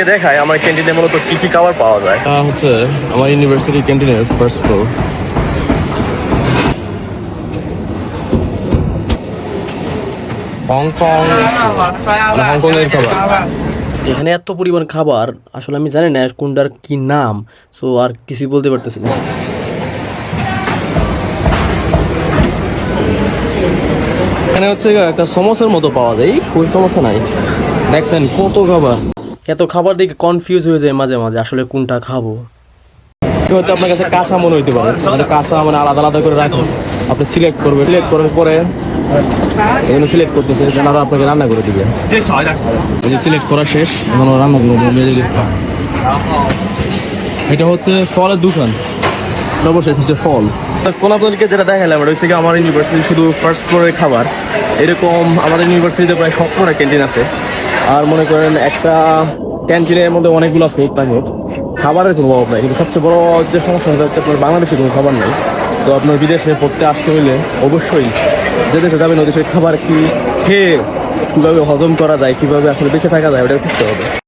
আপনাদেরকে দেখাই আমার ক্যান্টিনে মূলত কি কি খাবার পাওয়া যায়। হচ্ছে আমার ইউনিভার্সিটি ক্যান্টিনের ফার্স্ট ফ্লোর হংকং। খাবার। এখানে এত পরিমাণ খাবার আসলে আমি জানি না কোনটার কি নাম সো আর কিছুই বলতে পারতেছি না। এখানে হচ্ছে একটা সমোসার মতো পাওয়া যায়। কোন সমস্যা নাই। দেখছেন কত খাবার। এত খাবার দেখে কনফিউজ হয়ে যায় মাঝে মাঝে আসলে কোনটা খাব। হয়তো আপনার কাছে কাঁচা মনে হইতে পারে। মানে কাঁচা মানে আলাদা আলাদা করে রাখুন। আপনি সিলেক্ট করবেন। সিলেক্ট করার পরে এখানে সিলেক্ট করতেছে আরও আপনাকে রান্না করে দিবে। সিলেক্ট করা শেষ এখন রান্না করে দিবে। এটা হচ্ছে ফলের দোকান। সর্বশেষ হচ্ছে ফল। কোন আপনাদেরকে যেটা দেখালাম এটা হচ্ছে কি আমার ইউনিভার্সিটি শুধু ফার্স্ট ফ্লোরের খাবার। এরকম আমাদের ইউনিভার্সিটিতে প্রায় সব সবকটা ক্যান্টিন আছে। আর মনে করেন একটা ক্যান্টিনের মধ্যে অনেকগুলো ফুড থাকে খাবারের কোনো অভাব নাই। কিন্তু সবচেয়ে বড় যে সমস্যা হচ্ছে আপনার বাংলাদেশে কোনো খাবার নেই। তো আপনার বিদেশে পড়তে আসতে হইলে অবশ্যই যে দেশে যাবেন, ওই দেশের খাবার কি খেয়ে কীভাবে হজম করা যায়, কীভাবে আসলে বেঁচে থাকা যায় ওটা শিখতে হবে।